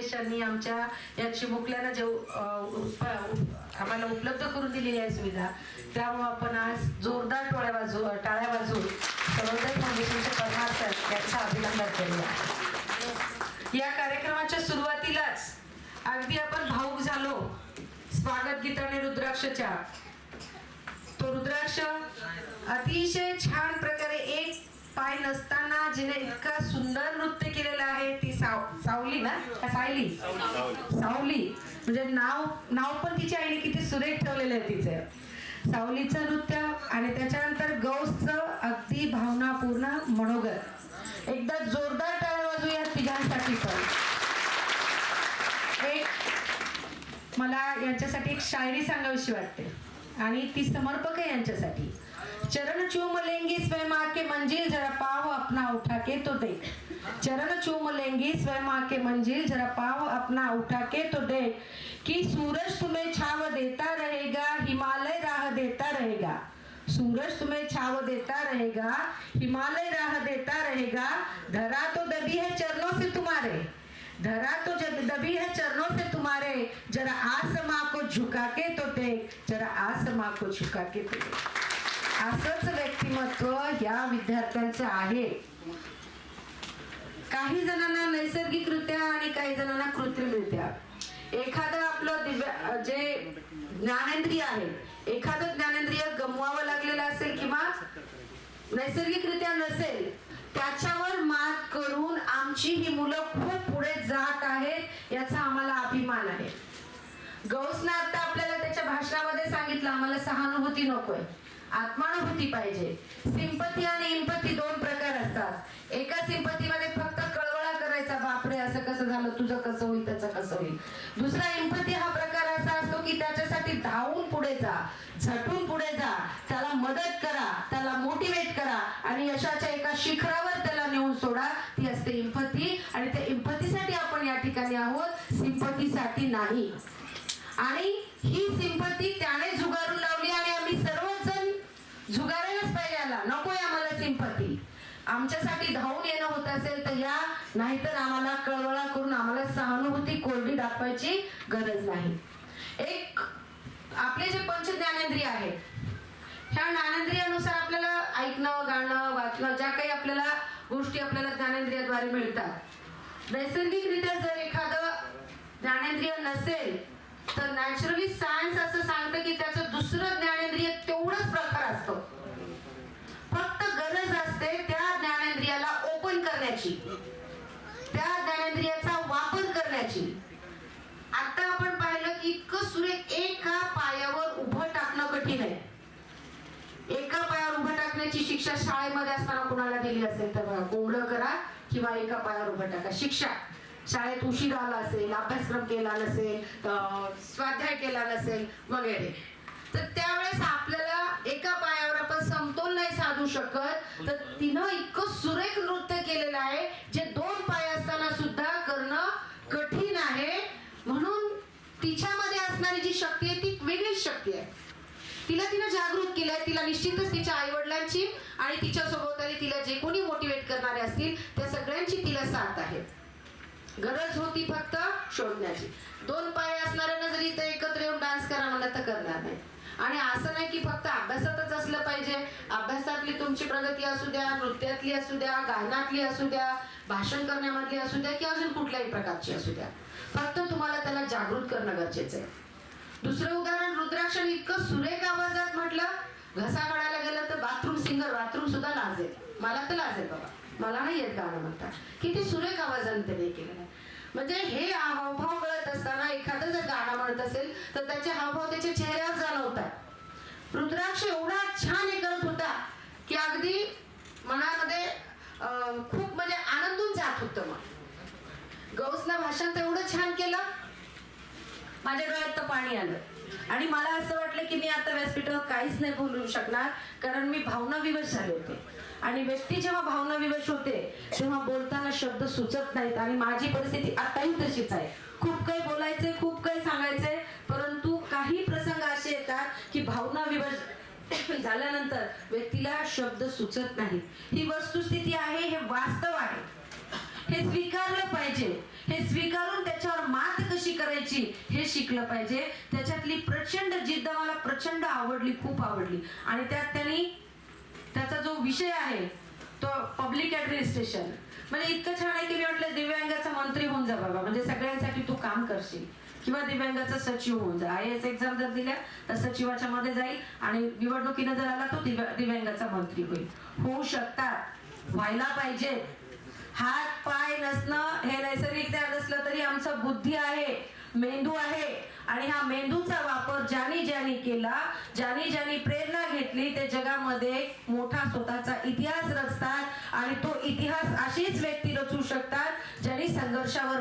फाउंडेशननी आमच्या या चिमुकल्याला जे आम्हाला उपलब्ध करून दिलेली आहे सुविधा त्यामुळं आपण आज जोरदार टोळ्या बाजू टाळ्या बाजू सर्वोदय फाउंडेशनचे परमार सर यांचं अभिनंदन करूया या कार्यक्रमाच्या सुरुवातीलाच अगदी आपण भाऊक झालो. स्वागत गीताने रुद्राक्षच्या. तो रुद्राक्ष अतिशय छान प्रकारे पाय नसताना जिने इतका सुंदर नृत्य केलेलं आहे ती साव सावली ना? सायली? सावली. म्हणजे नाव नाव पण तिच्या आईने किती सुरेख ठेवलेलं आहे तिचं. सावलीचं नृत्य आणि त्याच्यानंतर गौसचं अगदी भावनापूर्ण मनोगत. एकदा जोरदार टाळ्या वाजूया तिघांसाठी पण. एक मला यांच्यासाठी एक शायरी सांगावीशी वाटते. आणि ती समर्पक आहे यांच्यासाठी. चरण चूम दे चरण चूम लेंगी स्वयं आके मंजिल जरा पाव अपना उठा के तो देख कि सूरज तुम्हें छाव देता रहेगा हिमालय राह देता रहेगा। सूरज तुम्हें छाव देता रहेगा हिमालय राह देता रहेगा। धरा तो दबी है चरणों से तुम्हारे। धरा तो जब दबी है चरणों से तुम्हारे जरा आसमा को झुका के तो देख जरा आसमा को झुका के तो देख असंच व्यक्तिमत्व या विद्यार्थ्यांचं आहे। काही जणांना नैसर्गिकरित्या आणि काही जणांना कृत्रिमरित्या. एखादं आपलं दिव्य जे ज्ञानेंद्रिय आहे एखादं ज्ञानेंद्रिय गमवावं लागलेलं असेल किंवा नैसर्गिकरित्या नसेल त्याच्यावर मात करून आमची ही मुलं खूप पुढे जात आहेत याचा आम्हाला अभिमान आहे. गौसनं आता आपल्याला त्याच्या भाषणामध्ये सांगितलं आम्हाला सहानुभूती नकोय. आत्मानुभूती पाहिजे. सिंपती आणि इम्पती दोन प्रकार असतात. एका सिंपतीमध्ये फक्त असं कसं झालं तुझं कसं होईल त्याचं कसं होईल? दुसरा इम्पती हा प्रकार असा असतो की त्याच्यासाठी धावून पुढे जा झटून पुढे जा त्याला मदत करा त्याला मोटिवेट करा आणि यशाच्या एका शिखरावर त्याला नेऊन सोडा. ती असते इम्पती आणि त्या इम्पतीसाठी आपण या ठिकाणी आहोत. सिंपतीसाठी नाही. आणि ही सिंपती त्याने झुगारून लावली आणि आम्ही सर्वच जण झुगारायलाच पाहिजे आला नकोय आम्हाला सिंपती आमच्यासाठी धावून येणं होत असेल तर या नाहीतर आम्हाला कळवळा करून आम्हाला सहानुभूती कोरडी दाखवायची गरज नाही. एक आपले जे पंच ज्ञानेंद्रिय आहेत ह्या ज्ञानेंद्रियानुसार आपल्याला ऐकणं गाणं वाचणं ज्या काही आपल्याला गोष्टी आपल्याला ज्ञानेंद्रियाद्वारे मिळतात. नैसर्गिकरित्या जर एखादं ज्ञानेंद्रिय नसेल तर नॅचरली सायन्स असं सांगतं की त्याचं दुसरं ज्ञानेंद्रिय तेवढंच प्रकार असतो फक्त गरज असते त्या ज्ञानेंद्रियाला ओपन करण्याची त्या ज्ञानेंद्रियाचा वापर करण्याची आता आपण पाहिलं की इतकं सुरेख एका पायावर उभं टाकणं कठीण आहे एका पायावर उभं शिक्षा शाळेमध्ये असताना कुणाला दिली असेल तर बघा कोंबडं करा किंवा एका पायावर उभं टाका. शिक्षा. शाळेत उशीर आला असेल अभ्यासक्रम केला नसेल स्वाध्याय केला नसेल वगैरे. तर त्यावेळेस आपल्याला एका पायावर आपण समतोल नाही साधू शकत. तर तिनं इतकं सुरेख नृत्य केलेलं आहे जे दोन पाय असताना सुद्धा करणं कठीण आहे. म्हणून तिच्यामध्ये असणारी जी शक्ती आहे ती वेगळीच शक्ती आहे. तिला तिनं जागृत केलंय तिला निश्चितच तिच्या आई वडिलांची आणि तिच्या सोबताली तिला जे कोणी मोटिवेट करणारे असतील त्या सगळ्यांची तिला साथ आहे. गरज होती फक्त शोधण्याची. दोन पाय असणाऱ्यांना जरी इथं एकत्र येऊन डान्स करा म्हणलं तर करणार नाही. आणि असं नाही की फक्त अभ्यासातच असलं पाहिजे. अभ्यासातली तुमची प्रगती असू द्या नृत्यातली असू द्या गायनातली असू द्या भाषण करण्यामधली असू द्या किंवा अजून कुठल्याही प्रकारची असू द्या. फक्त तुम्हाला त्याला जागृत करणं गरजेचं आहे. दुसरं उदाहरण रुद्राक्षण इतकं सुरेख आवाजात म्हटलं घसा काढायला गेलं तर बाथरूम सिंगर बाथरूम सुद्धा लाजेल मला तर लाजेल बाबा. मला नाही येत गाणं म्हणता. किती सुरेख आवाजाने त्याने केलेलं आहे. म्हणजे हे हावभाव कळत असताना एखादं जर गाणं म्हणत असेल तर त्याचे हावभाव त्याच्या चेहऱ्यावर जाणवतात. रुद्राक्ष एवढा छान हे करत होता की अगदी मनामध्ये खूप म्हणजे आनंदून जात होतं मग. गौसनं भाषण तर एवढं छान केलं माझ्या डोळ्यात तर पाणी आलं. आणि मला असं वाटलं की मी आता व्यासपीठावर काहीच नाही बोलू शकणार कारण मी भावना विवश झाले होते. आणि व्यक्ती जेव्हा भावना विवश होते तेव्हा बोलताना शब्द सुचत नाहीत आणि माझी परिस्थिती आताही तशीच आहे. खूप काही बोलायचंय खूप काही सांगायचंय परंतु काही प्रसंग असे येतात की भावना विवश झाल्यानंतर व्यक्तीला शब्द सुचत नाही ही वस्तुस्थिती आहे हे वास्तव आहे. हे स्वीकारलं पाहिजे. हे स्वीकारून त्याच्यावर मात कशी करायची हे शिकलं पाहिजे. त्याच्यातली प्रचंड जिद्द मला प्रचंड आवडली खूप आवडली. आणि त्यात त्यांनी त्याचा जो विषय आहे तो पब्लिक ऍडमिनिस्ट्रेशन म्हणजे इतकं छान आहे की मी म्हटलं दिव्यांगाचा मंत्री होऊन जा बाबा. म्हणजे सगळ्यांसाठी तू काम करशील. किंवा दिव्यांगाचा सचिव होऊन जा. आय एस एक्झाम जर दिल्या तर सचिवाच्या मध्ये जाईल आणि निवडणुकीनं जर आला तो दिव्या- दिव्यांगाचा मंत्री होईल. होऊ शकतात. व्हायला पाहिजे. हात पाय नसणं हे नैसर्गिक तयार नसलं तरी आमचं बुद्धी आहे मेंदू आहे. आणि हा मेंदूचा वापर ज्यानी ज्यानी केला ज्यानी ज्यानी प्रेरणा घेतली ते जगामध्ये मोठा स्वतःचा इतिहास रचतात. आणि तो इतिहास अशीच व्यक्ती रचू शकतात ज्यांनी संघर्षावर